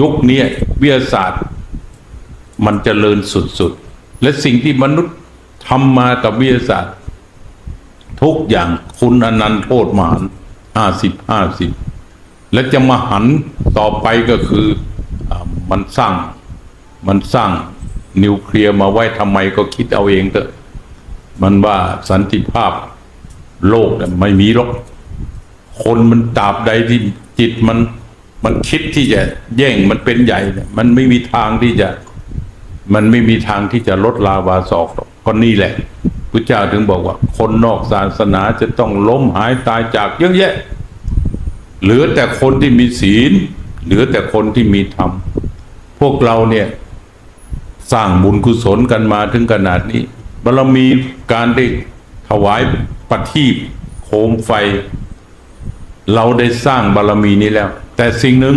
ยุคนี้วิทยาศาสตร์ มันจเจริญสุดๆ และสิ่งที่มนุษย์ทำมากับวิทยาศาสตร์ ทุกอย่างคุณอนันต์โทษมหันห้าสิบห้าสิบและจะมาหันต่อไปก็คืออมันสร้างมันสร้างนิวเคลียร์มาไว้ทำไมก็คิดเอาเองเถอะ มันว่าสันติภาพโลกไม่มีหรอก คนมันตราบใดที่จิตมัน มันคิดที่จะแย่งมันเป็นใหญ่เนี่ยมันไม่มีทางที่จะ มันไม่มีทางที่จะลดลาวาศอกหรอกก็นี่แหละพระเจ้าถึงบอกว่า คนนอกศาสนาจะต้องล้มหายตายจากเยอะแยะ เหลือแต่คนที่มีศีล เหลือแต่คนที่มีธรรม พวกเราเนี่ยสร้างบุญกุศลกันมาถึงขนาดนี้บารมีการได้ถวายปฏิบโคมไฟ เราได้สร้างบารมีนี้แล้ว แต่สิ่งหนึ่ง